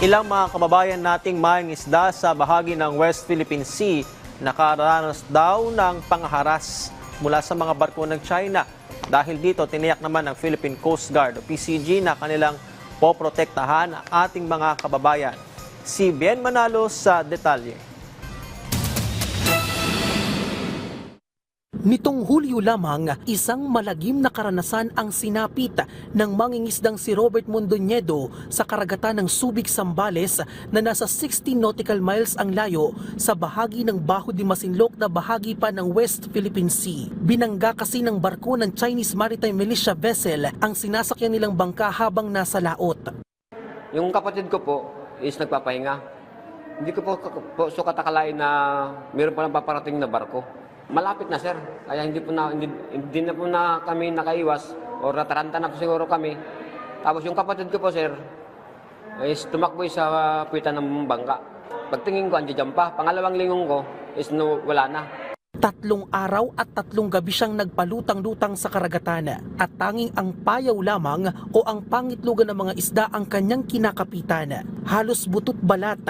Ilang mga kababayan nating mayang isda sa bahagi ng West Philippine Sea nakaranas daw ng pangharas mula sa mga barko ng China. Dahil dito, tiniyak naman ng Philippine Coast Guard o PCG na kanilang poprotektahan ang ating mga kababayan. Si Bien Manalo sa detalye. Nitong Hulyo lamang, isang malagim na karanasan ang sinapit ng mangingisdang si Robert Mondoñedo sa karagatan ng Subic, Sambales na nasa 60 nautical miles ang layo sa bahagi ng Baho de Masinloc na bahagi pa ng West Philippine Sea. Binangga kasi ng barko ng Chinese Maritime Militia vessel ang sinasakyan nilang bangka habang nasa laot. Yung kapatid ko po is nagpapahinga. Hindi ko po, po so katakalain na meron pa lang paparating na barko. Malapit na sir, kaya hindi po na hindi, hindi na po na kami nakaiwas o nataranta na po siguro kami. Tapos yung kapatid ko po sir is tumakbo sa puwitan ng bangka. Pagtingin ko, andiyan pa. Pangalawang lingon ko is no, wala na. Tatlong araw at tatlong gabi siyang nagpalutang-lutang sa karagatan at tanging ang payaw lamang o ang pangitlugan ng mga isda ang kanyang kinakapitan. Halos butot balat,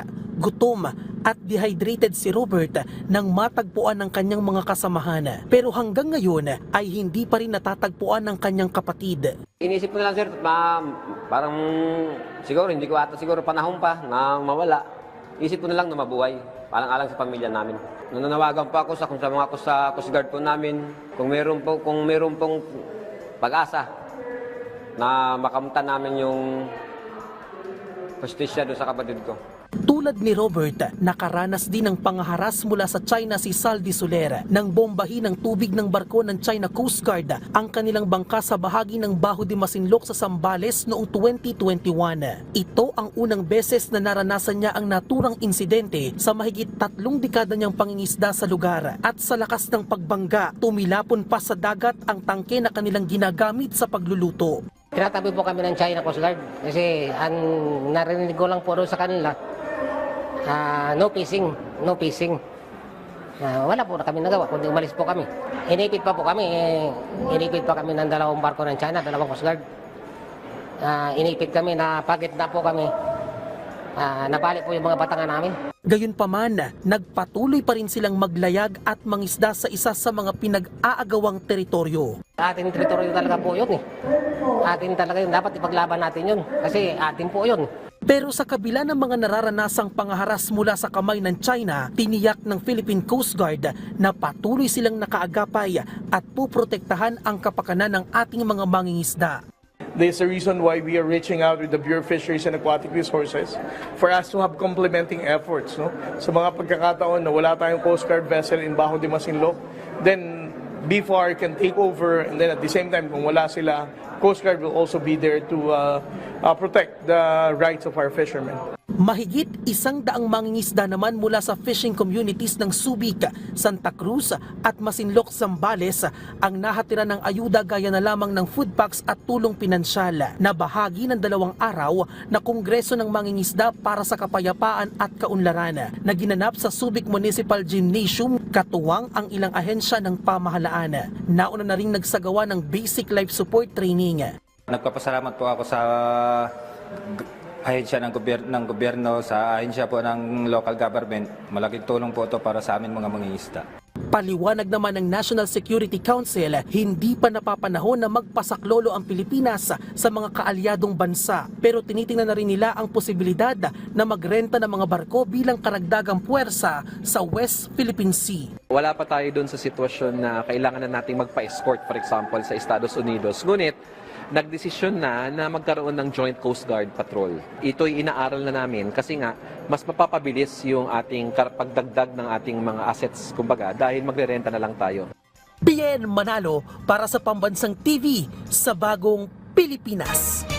gutom at dehydrated si Robert nang matagpuan ng kanyang mga kasamahan. Pero hanggang ngayon ay hindi pa rin natatagpuan ng kanyang kapatid. Inisip ko na lang sir, ma, parang siguro hindi ko ata siguro panahon pa na mawala. Isip ko na lang na mabuhay, parang alang sa pamilya namin. Nananawagan pa ako sa kung sa mga sa Coast Guard po namin, kung meron po kung meron pong pag-asa na makamta namin yung justisya doon sa kapatid ko. Tulad ni Robert, nakaranas din ng pangaharas mula sa China si Saldi Soler nang bombahin ng tubig ng barko ng China Coast Guard ang kanilang bangka sa bahagi ng Baho de Masinloc sa Sambales noong 2021. Ito ang unang beses na naranasan niya ang naturang insidente sa mahigit tatlong dekada niyang pangingisda sa lugar at sa lakas ng pagbangga, tumilapon pa sa dagat ang tangke na kanilang ginagamit sa pagluluto. Tinatabi po kami ng China Coast Guard kasi ang narinig ko lang po doon sa kanila, ah, no fishing, no fishing. Ah, wala po na kami nagawa, kundi umalis po kami. Inipit pa po kami, eh, inipit pa kami ng dalawang barko ng China, dalawang Coast Guard. Ah, inipit kami, na pagit na po kami. Ah, napali po yung mga batangan namin. Gayunpaman, nagpatuloy pa rin silang maglayag at mangisda sa isa sa mga pinag-aagawang teritoryo. Ating teritoryo talaga po yun eh. Atin talaga yun, dapat ipaglaban natin yun. Kasi atin po yun. Pero sa kabila ng mga nararanasang pangaharas mula sa kamay ng China, tiniyak ng Philippine Coast Guard na patuloy silang nakaagapay at puprotektahan ang kapakanan ng ating mga mangingisda. There's a reason why we are reaching out with the Bureau of Fisheries and Aquatic Resources for us to have complementing efforts. No? Sa mga pagkakataon na wala tayong Coast Guard vessel in Bajo de Masinloc, then BFAR can take over and then at the same time, kung wala sila, Coast Guard will also be there to uh, uh, protect the rights of our fishermen. Mahigit isang daang mangingisda naman mula sa fishing communities ng Subic, Santa Cruz at Masinloc, Zambales ang nahatira ng ayuda gaya na lamang ng food packs at tulong pinansyal na bahagi ng dalawang araw na Kongreso ng Mangingisda para sa Kapayapaan at Kaunlaran na ginanap sa Subic Municipal Gymnasium katuwang ang ilang ahensya ng pamahalaan. Nauna na rin nagsagawa ng basic life support training. Nagpapasalamat po ako sa g- ahensya ng gobyerno, ng gobyerno sa ahensya po ng local government. Malaking tulong po ito para sa amin mga mangingisda. Paliwanag naman ng National Security Council, hindi pa napapanahon na magpasaklolo ang Pilipinas sa mga kaalyadong bansa. Pero tinitingnan na rin nila ang posibilidad na magrenta ng mga barko bilang karagdagang puwersa sa West Philippine Sea. Wala pa tayo doon sa sitwasyon na kailangan na nating magpa-escort, for example, sa Estados Unidos. Ngunit, nagdesisyon na na magkaroon ng Joint Coast Guard Patrol. Ito'y inaaral na namin kasi nga, mas mapapabilis yung ating pagdagdag ng ating mga assets, kumbaga, dahil magre-renta na lang tayo. Bien Manalo para sa Pambansang TV sa Bagong Pilipinas.